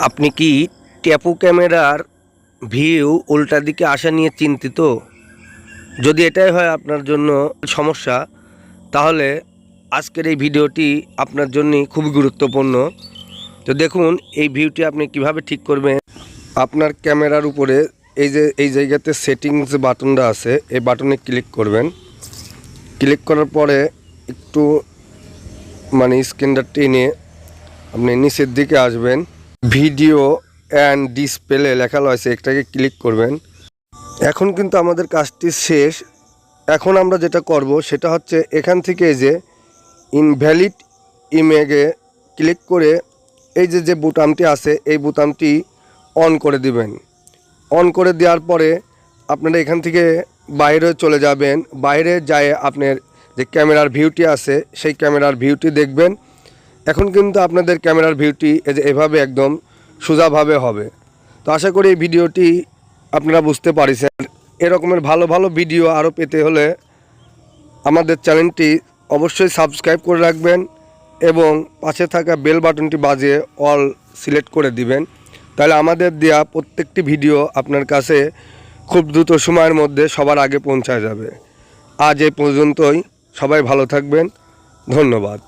আপনি কি ট্যাপু ক্যামেরার ভিউ উল্টা দিকে আসা নিয়ে চিন্তিত? যদি এটাই হয় আপনার জন্য সমস্যা, তাহলে আজকের এই ভিডিওটি আপনার জন্য খুবই গুরুত্বপূর্ণ। তো দেখুন, এই ভিউটি আপনি কীভাবে ঠিক করবেন। আপনার ক্যামেরার উপরে এই যে, এই জায়গাতে সেটিংস বাটনটা আছে, এই বাটনে ক্লিক করবেন। ক্লিক করার পরে একটু মানে স্ক্রিনটা টেনে আপনি নিচের দিকে আসবেন। ভিডিও অ্যান্ড ডিসপ্লে লেখা রয়েছে, একটাকে ক্লিক করবেন। এখন কিন্তু আমাদের কাজটি শেষ। এখন আমরা যেটা করব, সেটা হচ্ছে এখান থেকে যে ইনভ্যালিড ইমেজে ক্লিক করে এই যে যে বোতামটি আছে, এই বোতামটি অন করে দিবেন। অন করে দেওয়ার পরে আপনারা এখান থেকে বাইরে চলে যাবেন। বাইরে যায় আপনার যে ক্যামেরার ভিউটি আছে, সেই ক্যামেরার ভিউটি দেখবেন। এখন কিন্তু আপনাদের ক্যামেরার ভিউটি এভাবে একদম সোজাভাবে হবে। তো আশা করি এই ভিডিওটি আপনারা বুঝতে পারিছেন। এরকমের ভালো ভালো ভিডিও আরও পেতে হলে আমাদের চ্যানেলটি অবশ্যই সাবস্ক্রাইব করে রাখবেন এবং পাশে থাকা বেল বাটনটি বাজিয়ে অল সিলেক্ট করে দিবেন। তাহলে আমাদের দেওয়া প্রত্যেকটি ভিডিও আপনার কাছে খুব দ্রুত সময়ের মধ্যে সবার আগে পৌঁছায় যাবে। আজ এই পর্যন্তই। সবাই ভালো থাকবেন। ধন্যবাদ।